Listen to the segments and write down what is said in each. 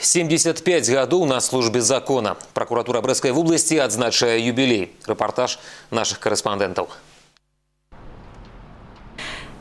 75 гадоў на службе закона. Прокуратура Брэскай вобласці адзначае юбілей. Рэпартаж нашых корэспандэнтаў.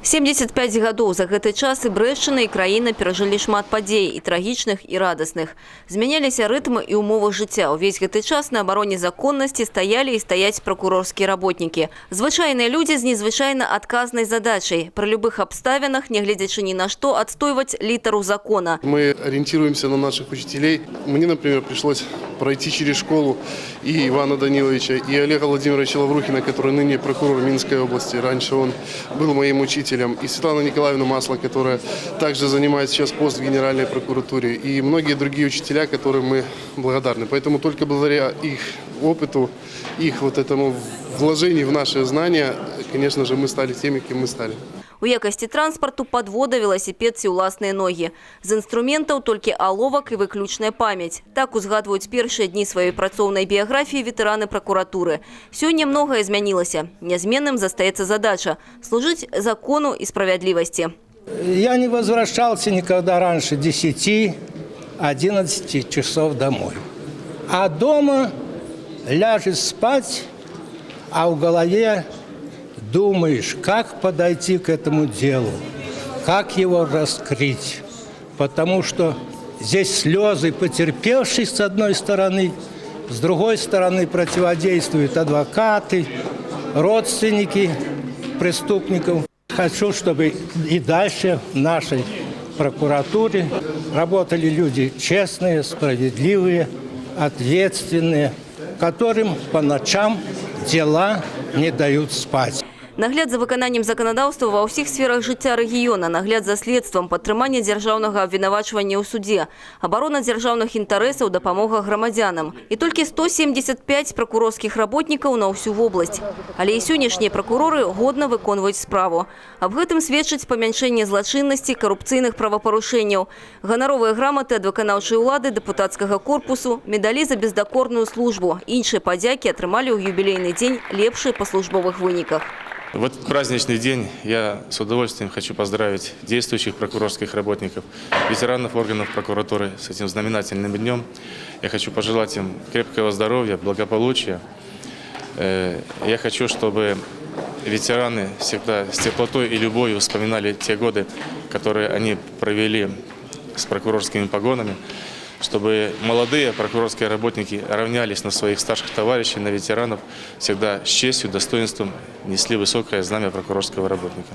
75 гадоў за гэты час і брэшчына і краіна перажылі шмат падзей і трагічных і радасных. Змяняліся рытмы і ўмовы жыцця. Увесь гэты час на абароне законнасці стаялі і стаяць пракурорскія работнікі. Звычайныя людзі з незвычайна адказнай задачай. Пры любых абставінах, нягледзячы ні на што, адстойваць літару закона. Мы ориентируемся на наших учителей. Мне, например, пришлось пройти через школу и Ивана Даниловича, и Олега Владимировича Лаврухина, который ныне прокурор Минской области. Раньше он был моим учителем. И Светлана Николаевна Масло, которая также занимает сейчас пост в Генеральной прокуратуре. И многие другие учителя, которым мы благодарны. Поэтому только благодаря их опыту, их вот этому вложению в наши знания, конечно же, мы стали теми, кем мы стали. У якасці транспарту падвода, веласіпед ці ўласныя ногі. З інструментаў толькі аловак і выключная памяць. Так узгадваюць першыя дні сваёй працоўнай біяграфіі ветэраны пракуратуры. Сёння многае змянілася. Нязменным застаецца задача – служыць закону і справядлівасці. Я не возвращался никогда раньше 10-11 часов домой. А дома ляжешь спать, а в голове думаешь, как подойти к этому делу, как его раскрыть. Потому что здесь слезы потерпевших с одной стороны, с другой стороны противодействуют адвокаты, родственники преступников. Хочу, чтобы и дальше в нашей прокуратуре работали люди честные, справедливые, ответственные, которым по ночам дела не дают спать. Нагляд за выкананнем заканадаўства ва ўсіх сферах жыцця рэгіёна, нагляд за следствам, падтрыманне дзяржаўнага абвінавачвання ў судзе, абарона дзяржаўных інтарэсаў, дапамога грамадзянам. І толькі 175 пракурорскіх работнікаў на ўсю вобласць. Але і сённяшнія пракуроры годна выконваюць справу. Аб гэтым сведчыць памяншэнне злачыннасці, карупцыйных правапарушэнняў, ганаровыя граматы ад выканаўчай улады, дэпутацкага корпусу, медалі за бездакорную службу. Іншыя падзякі атрымалі ў юбілейны дзень лепшыя па службовых выніках. В этот праздничный день я с удовольствием хочу поздравить действующих прокурорских работников, ветеранов органов прокуратуры с этим знаменательным днем. Я хочу пожелать им крепкого здоровья, благополучия. Э, Я хочу, чтобы ветераны всегда с теплотой и любовью вспоминали те годы, которые они провели с прокурорскими погонами, чтобы молодые прокурорские работники равнялись на своих старших товарищей, на ветеранов, всегда с честью, достоинством несли высокое знамя прокурорского работника.